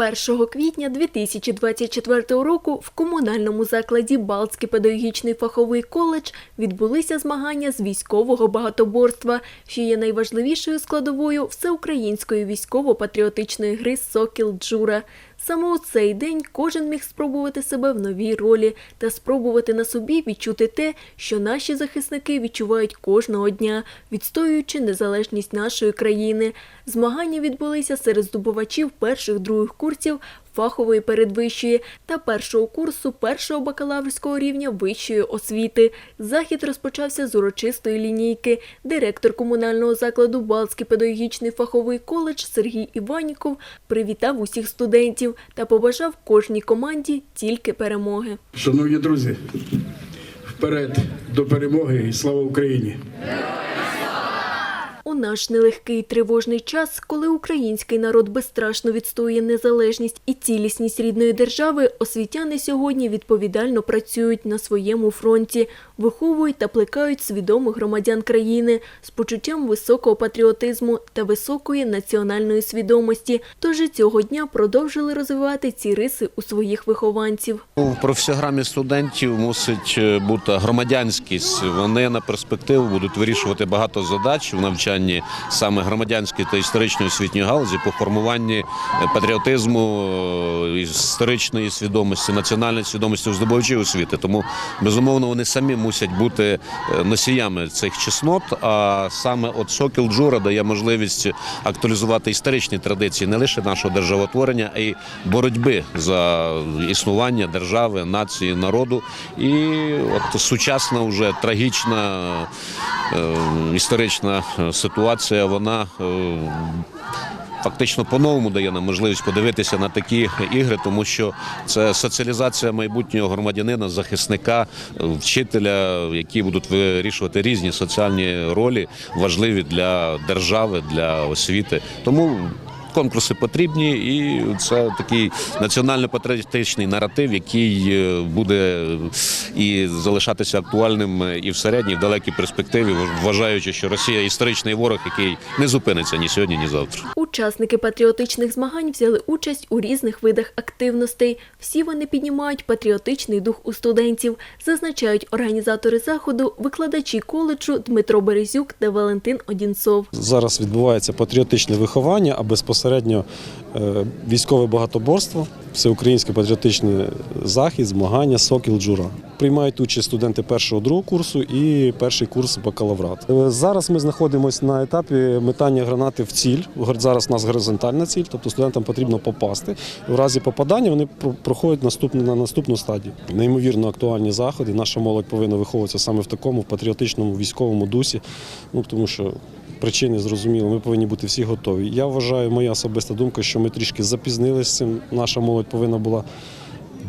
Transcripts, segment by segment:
1 квітня 2024 року в комунальному закладі Балтський педагогічний фаховий коледж відбулися змагання з військового багатоборства, що є найважливішою складовою всеукраїнської військово-патріотичної гри Сокіл Джура. Саме у цей день кожен міг спробувати себе в новій ролі та спробувати на собі відчути те, що наші захисники відчувають кожного дня, відстоюючи незалежність нашої країни. Змагання відбулися серед здобувачів перших других курсів фахової передвищої та першого курсу першого бакалаврського рівня вищої освіти. Захід розпочався з урочистої лінійки. Директор комунального закладу Балтський педагогічний фаховий коледж Сергій Іваніков привітав усіх студентів та побажав кожній команді тільки перемоги. Шановні друзі, вперед до перемоги і слава Україні! У наш нелегкий тривожний час, коли український народ безстрашно відстоює незалежність і цілісність рідної держави, освітяни сьогодні відповідально працюють на своєму фронті, виховують та плекають свідомих громадян країни з почуттям високого патріотизму та високої національної свідомості. Тож цього дня продовжили розвивати ці риси у своїх вихованців. У професіограмі студентів мусить е, бути громадянськість. Вони на перспективу будуть вирішувати багато задач в навчанні саме громадянської та історичної освітньої галузі по формуванні е, патріотизму, е, історичної свідомості, національної свідомості у здобувачів освіти. Тому безумовно вони самі мусять бути е, носіями цих чеснот. А саме от Сокіл Джура дає можливість актуалізувати історичні традиції не лише нашого державотворення, а й боротьби за існування держави, нації, народу. І от сучасна вже трагічна історична е, ситуація, вона. е, Фактично по-новому дає нам можливість подивитися на такі ігри, тому що це соціалізація майбутнього громадянина, захисника, е, вчителя, які будуть вирішувати різні соціальні ролі, важливі для держави, для освіти. Тому конкурси потрібні, і це такий національно-патріотичний наратив, який е, буде і залишатися актуальним е, і в середній, і в далекій перспективі, вважаючи, що Росія історичний ворог, який не зупиниться ні сьогодні, ні завтра. Учасники патріотичних змагань взяли участь у різних видах активностей. Всі вони піднімають патріотичний дух у студентів, зазначають організатори заходу, викладачі коледжу Дмитро Березюк та Валентин Одінцов. Зараз відбувається патріотичне виховання, а безпосередньо е, військове багатоборство, всеукраїнський патріотичний захід, змагання Сокіл Джура. Приймають участь студенти першого другого курсу і перший курс бакалаврат. Е, Зараз ми знаходимося на етапі метання гранати в ціль. Зараз у нас горизонтальна ціль, тобто студентам потрібно попасти. В разі попадання вони проходять наступну на наступну стадію. Неймовірно актуальні заходи. Наша молодь повинна виховуватися саме в такому патріотичному військовому дусі. Ну тому що причини зрозуміло, ми повинні бути всі готові. Я вважаю, моя особиста думка, що ми трішки запізнилися з цим. Наша молодь повинна була.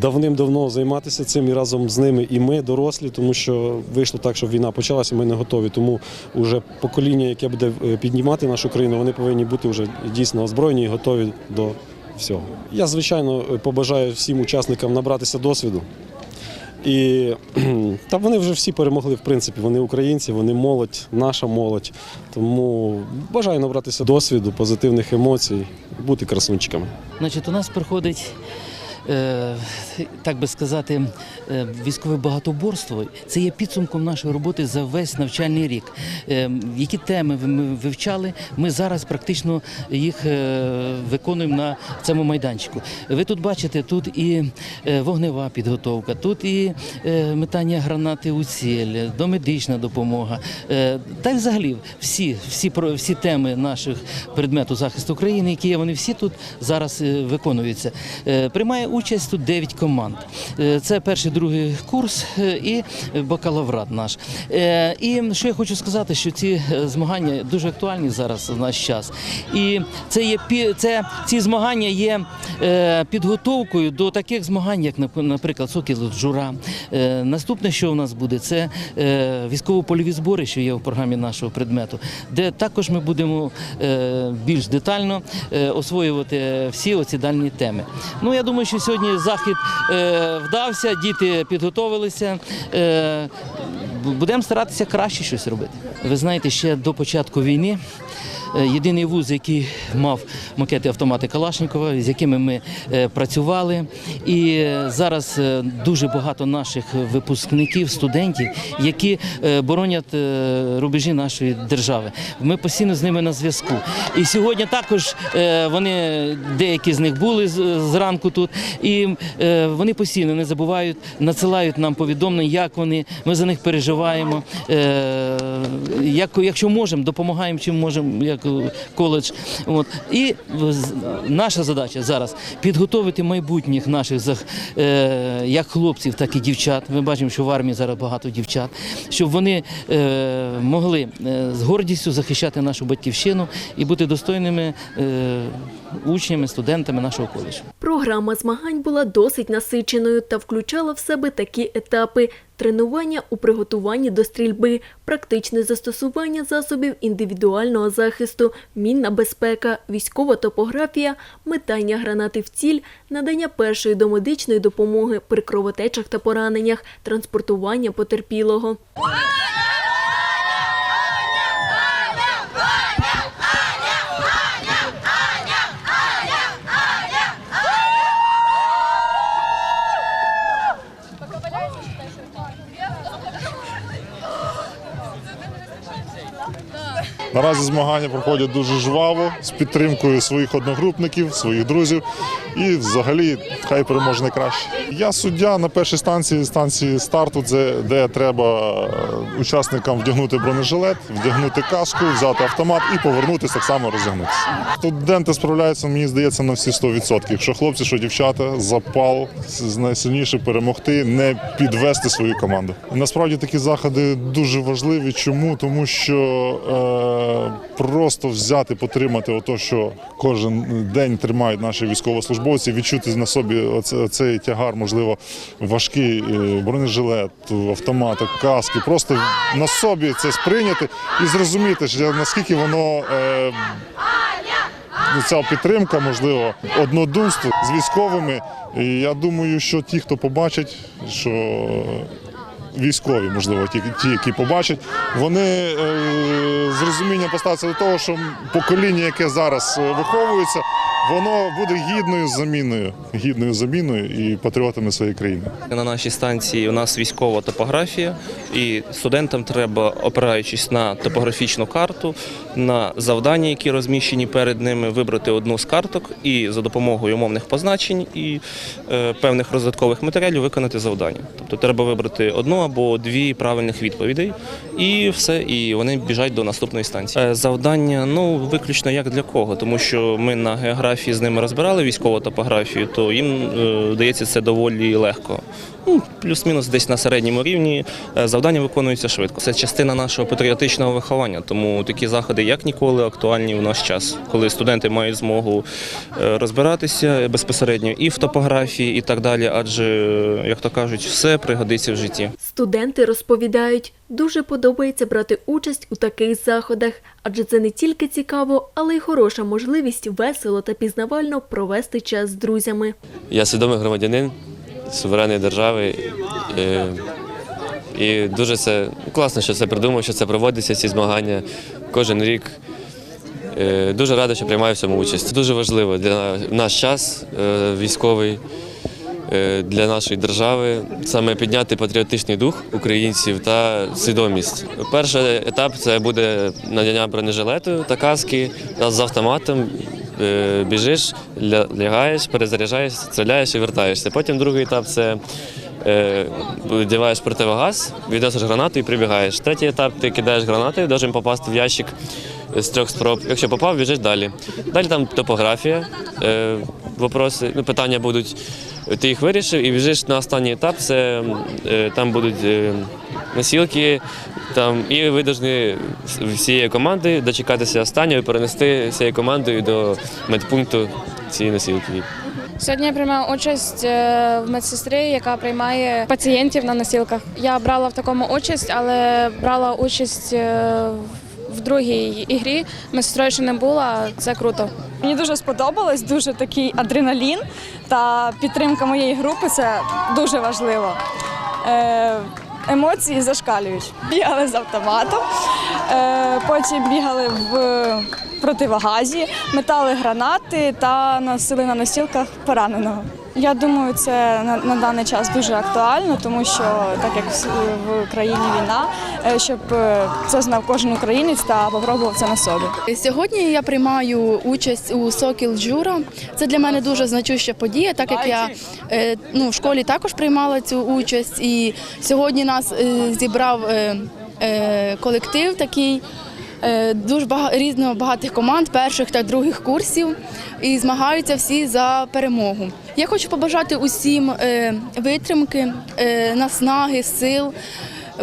Давним-давно займатися цим і разом з ними, і ми дорослі, тому що вийшло так, що війна почалася, ми не готові. Тому вже покоління, яке буде е, піднімати нашу країну, вони повинні бути вже дійсно озброєні і готові до всього. Я, звичайно, побажаю всім учасникам набратися досвіду. І та вони вже всі перемогли, в принципі. Вони українці, вони молодь, наша молодь. Тому бажаю набратися досвіду, позитивних емоцій, бути красунчиками. Значить, у нас проходить. Е, Так би сказати, е, військове багатоборство це є підсумком нашої роботи за весь навчальний рік. Е, Які теми ми вивчали, ми зараз практично їх виконуємо на цьому майданчику. Ви тут бачите, тут і вогнева підготовка, тут і метання гранати у ціль, домедична допомога. Та й взагалі всі, всі, всі теми наших предмету захисту України, які є, вони всі тут зараз виконуються. Приймає участь тут 9 команд. Е, Це перший, другий курс е, і бакалаврат наш. Е, І що я хочу сказати, що ці змагання дуже актуальні зараз в наш час. І це є це ці змагання є підготовкою до таких змагань, як нап- наприклад, Сокіл Джура. Е, Наступне, що у нас буде, це військово-польові збори, що є в програмі нашого предмету, де також ми будемо більш детально освоювати всі оці дальні теми. Ну я думаю, що сьогодні захід е, вдався, діти підготовилися. Е, Будемо старатися краще щось робити. Ви знаєте, ще до початку війни єдиний вуз, який мав макети автомати Калашникова, з якими ми е, працювали. І е, зараз е, дуже багато наших випускників, студентів, які е, боронять е, рубежі нашої держави. Ми постійно з ними на зв'язку. І сьогодні також е, вони деякі з них були зранку тут, і е, вони постійно не забувають, надсилають нам повідомлення, як вони. Ми за них переживаємо. Е, Як, якщо можемо, допомагаємо, чим можемо, як е, коледж. От. І наша задача зараз підготовити майбутніх наших е, як хлопців, так і дівчат. Ми бачимо, що в армії зараз багато дівчат, щоб вони е, могли е, з гордістю захищати нашу батьківщину і бути достойними учнями, студентами нашого коледжу. Програма змагань була досить насиченою та включала в себе такі етапи: тренування у приготуванні до стрільби, практичне застосування засобів індивідуального захисту, мінна безпека, військова топографія, метання гранати в ціль, надання першої домедичної допомоги при кровотечах та пораненнях, транспортування потерпілого. Наразі змагання проходять дуже жваво з підтримкою своїх одногрупників, своїх друзів. І взагалі хай переможе найкраще. Я суддя на першій станції, станції старту, де треба е, учасникам вдягнути бронежилет, вдягнути каску, взяти автомат і повернутися так само розігнутися. Студенти справляються, мені здається, на всі 100%. Якщо хлопці, що дівчата, запал найсильніше перемогти, не підвести свою команду. Насправді такі заходи дуже важливі. Чому? Тому що е, просто взяти, потримати ото, що кожен день тримають наші військовослужбовці, відчути на собі цей тягар, можливо, важкий е, бронежилет, автомат, каски, просто на собі це сприйняти і зрозуміти, наскільки воно. Е, ну, ця підтримка, можливо, однодумство з військовими. І я думаю, що ті, хто побачить, що військові, можливо, ті, ті які побачать, вони е, з розумінням поставляться до того, що покоління, яке зараз е, виховується, воно буде гідною заміною, гідною заміною і патріотами своєї країни. На нашій станції у нас військова топографія, і студентам треба, опираючись на топографічну карту, на завдання, які розміщені перед ними, вибрати одну з карток і за допомогою умовних позначень і е, певних розвиткових матеріалів виконати завдання. Тобто треба вибрати одну або дві правильних відповідей, і все, і вони біжать до наступної станції. Е, Завдання ну виключно як для кого, тому що ми на географії з ними розбирали військову топографію, то їм е, дається це доволі легко. Ну, плюс-мінус десь на середньому рівні Е, завдання виконуються швидко. Це частина нашого патріотичного виховання, тому такі заходи як ніколи актуальні в наш час, коли студенти мають змогу е, розбиратися безпосередньо і в топографії, і так далі. Адже, е, як то кажуть, все пригодиться в житті. Студенти розповідають, дуже подобається брати участь у таких заходах, адже це не тільки цікаво, але й хороша можливість весело та пізнавально провести час з друзями. Я свідомий громадянин суверенної держави. е, І дуже це класно, що це придумав, що це проводиться, ці змагання кожен рік. Е, Дуже радий, що приймаю в цьому участь. Дуже важливо для наш час е, військовий, для нашої держави саме підняти патріотичний дух українців та свідомість. Перший етап це буде надання бронежилету та каски з автоматом. Е, Біжиш, лягаєш, перезаряджаєш, стріляєш і вертаєшся. Потім другий етап це е, вдіваєш противогаз, відносиш гранату і прибігаєш. Третій етап ти кидаєш гранату, должен попасти в ящик з трьох спроб. Якщо попав, біжиш далі. Далі там топографія, е, вопроси, ну, питання будуть. Ти їх вирішив і біжиш на останній етап. Це там будуть носілки, там, і ви повинні з всією командою дочекатися останнього і перенести всією командою до медпункту цієї носілки. Сьогодні я приймаю участь е, в медсестрі, яка приймає пацієнтів на носілках. Я брала в такому участь, але брала участь е, в другій ігрі. Медсестрою ще не була. Це круто. Мені дуже сподобалось, дуже такий адреналін та підтримка моєї групи це дуже важливо. Емоції зашкалюють. Бігали з автоматом, е, потім бігали в противогазі, метали гранати та носили на носілках пораненого. Я думаю, це на, на даний час дуже актуально, тому що так як в, в країні війна, е, щоб е, це знав кожен українець та попробував це на собі. Сьогодні я приймаю участь у Сокіл Джура. Це для мене дуже значуща подія, так як я е, ну, в школі також приймала цю участь. І сьогодні нас зібрав колектив такий. Дуже багато різно багатих команд перших та других курсів і змагаються всі за перемогу. Я хочу побажати усім е, витримки, е, наснаги, сил.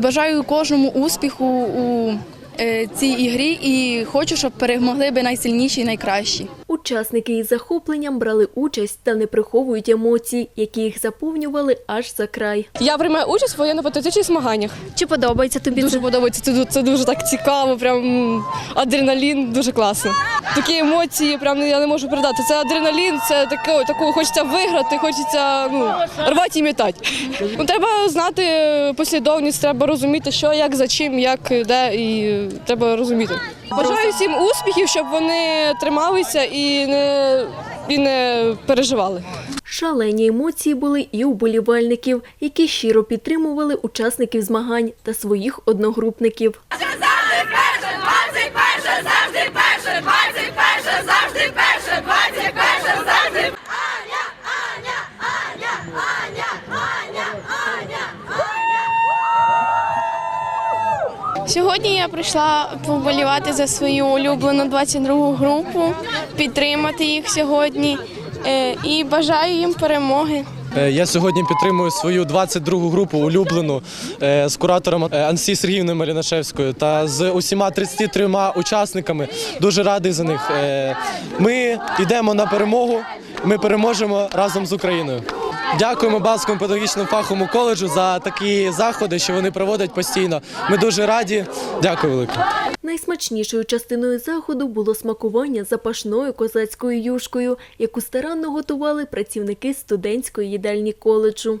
Бажаю кожному успіху у е, цій ігрі і хочу, щоб перемогли би найсильніші і найкращі. Учасники із захопленням брали участь та не приховують емоцій, які їх заповнювали аж за край. Я приймаю участь в воєнно-патріотичних змаганнях. Чи подобається тобі Дуже подобається. Це, це дуже так цікаво, прям адреналін, дуже класно. Такі емоції, прям я не можу передати. Це адреналін, це таке, такого хочеться виграти, хочеться ну, рвати і м'ятати. Ну, треба знати послідовність, треба розуміти, що, як, за чим, як, де, і треба розуміти. Бажаю всім успіхів, щоб вони трималися і не, і не переживали. Шалені емоції були і у болівальників, які щиро підтримували учасників змагань та своїх одногрупників. Сьогодні я прийшла поболівати за свою улюблену 22 групу, підтримати їх сьогодні е, і бажаю їм перемоги. Е, Я сьогодні підтримую свою 22-гу групу улюблену е, з куратором Ансі Сергіївною Малінашевською та з усіма 33 учасниками. Дуже радий за них. Ми йдемо на перемогу. Ми переможемо разом з Україною. Дякуємо Балському педагогічному фаховому коледжу за такі заходи, що вони проводять постійно. Ми дуже раді. Дякую велике. Найсмачнішою частиною заходу було смакування запашною козацькою юшкою, яку старанно готували працівники студентської їдальні коледжу.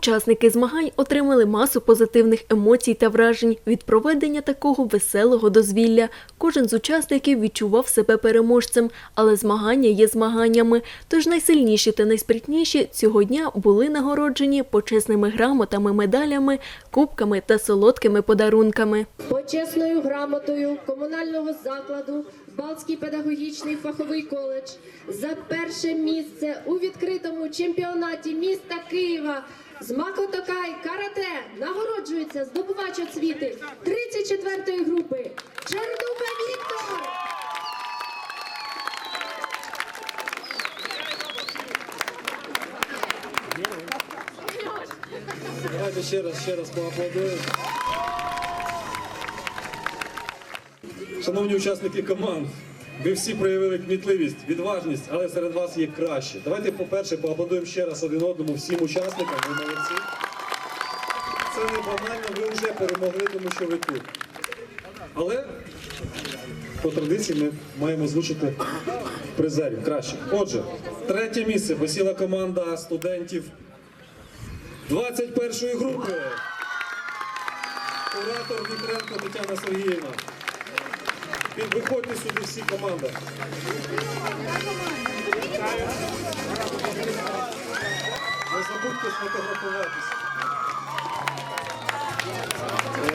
Учасники змагань отримали масу позитивних емоцій та вражень від проведення такого веселого дозвілля. Кожен з учасників відчував себе переможцем, але змагання є змаганнями. Тож найсильніші та найспритніші цього дня були нагороджені почесними грамотами, медалями, кубками та солодкими подарунками. почесною грамотою комунального закладу Балтський педагогічний фаховий коледж за перше місце у відкритому чемпіонаті міста Києва з Макотокай карате нагороджується здобувач освіти 34-ї групи Чердуба Віктор. Давайте ще раз, ще раз поаплодуємо. Шановні учасники команд, ви всі проявили кмітливість, відважність, але серед вас є краще. Давайте, по-перше, поаплодуємо ще раз один одному всім учасникам. Ви молодці. Це не банально, ви вже перемогли, тому що ви тут. Але по традиції ми маємо звучити призерів краще. Отже, третє місце посіла команда студентів 21-ї групи. Куратор Вітренко Тетяна Сергіївна. Виходьте сюди всі команда. Не забудьте сфотографуватися.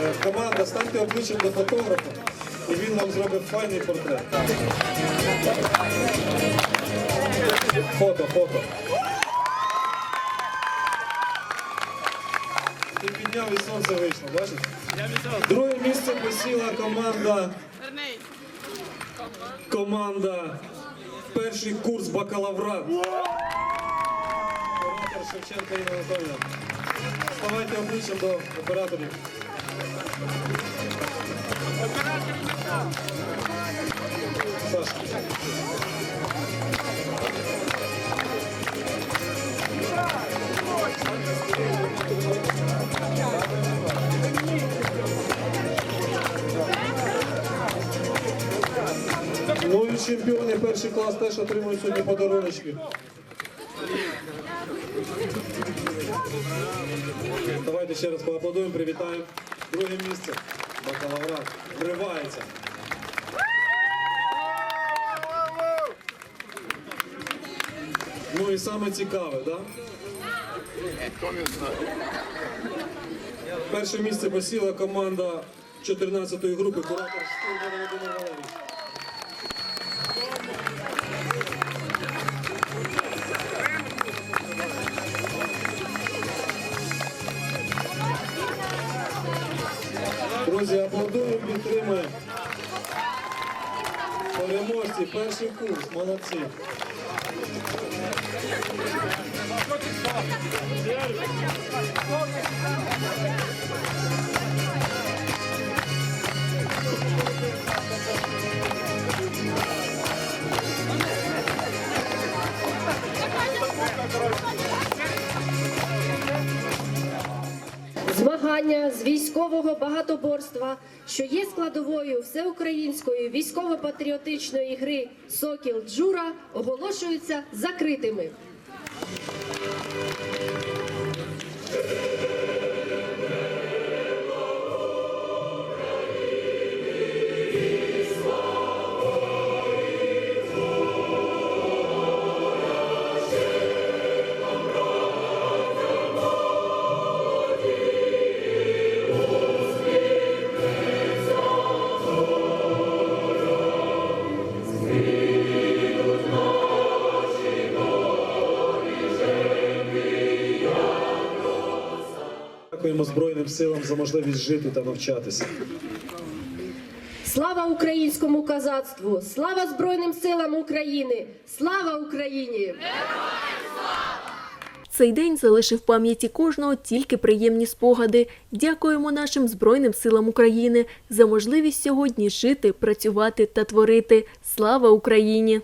Е, Команда, станьте обличчям до фотографа, і він вам зробить файний портрет. Фото, фото. Ти підняв і сонце вийшло, бачиш? Друге місце посіла команда. Команда. Перший курс бакалаврат. Оператор Шевченка Інна Анатолійовна. Ставайте обличчям до операторів. Сашка. перший клас теж отримують сьогодні подаруночки. Давайте ще раз поаплодуємо, привітаємо. Друге місце. Бакалаврат. Вривається. Ну і саме цікаве, так? Да? Перше місце посіла команда 14-ї групи куратор Штурма Володимир Валерійович. Друзі, аплодуємо, підтримуємо. Переможці, перший курс, молодці. Змагання з військового багатоборства, що є складовою всеукраїнської військово-патріотичної гри Сокіл Джура, оголошуються закритими. Дякуємо Збройним силам за можливість жити та навчатися. Слава українському козацтву! Слава Збройним силам України! Слава Україні! Цей день залишив в пам'яті кожного тільки приємні спогади. Дякуємо нашим Збройним силам України за можливість сьогодні жити, працювати та творити. Слава Україні!